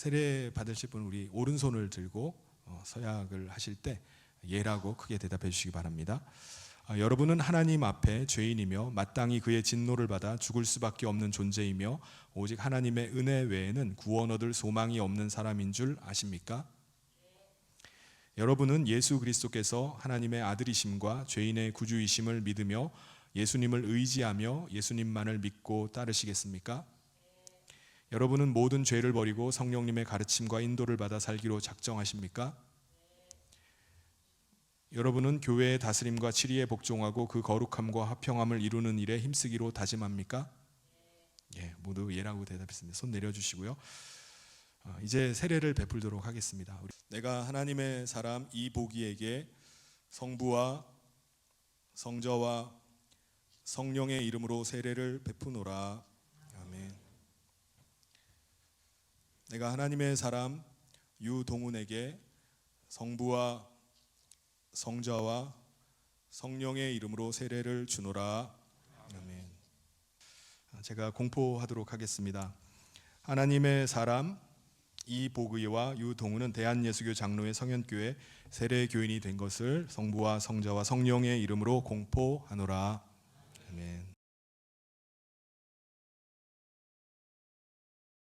세례 받으실 분 우리 오른손을 들고 어, 서약을 하실 때 예라고 크게 대답해 주시기 바랍니다. 아, 여러분은 하나님 앞에 죄인이며 마땅히 그의 진노를 받아 죽을 수밖에 없는 존재이며 오직 하나님의 은혜 외에는 구원 얻을 소망이 없는 사람인 줄 아십니까? 여러분은 예수 그리스도께서 하나님의 아들이심과 죄인의 구주이심을 믿으며 예수님을 의지하며 예수님만을 믿고 따르시겠습니까? 여러분은 모든 죄를 버리고 성령님의 가르침과 인도를 받아 살기로 작정하십니까? 여러분은 교회의 다스림과 치리에 복종하고 그 거룩함과 화평함을 이루는 일에 힘쓰기로 다짐합니까? 예, 모두 예라고 대답했습니다. 손 내려주시고요. 어, 이제 세례를 베풀도록 하겠습니다. 내가 하나님의 사람 이보기에게 성부와 성자와 성령의 이름으로 세례를 베푸노라. 아멘. 내가 하나님의 사람 유동훈에게 성부와 성자와 성령의 이름으로 세례를 주노라. 아멘. 제가 공포하도록 하겠습니다. 하나님의 사람 이보의와 유동훈은 대한예수교 장로의 성현교회 세례 교인이 된 것을 성부와 성자와 성령의 이름으로 공포하노라. 아멘.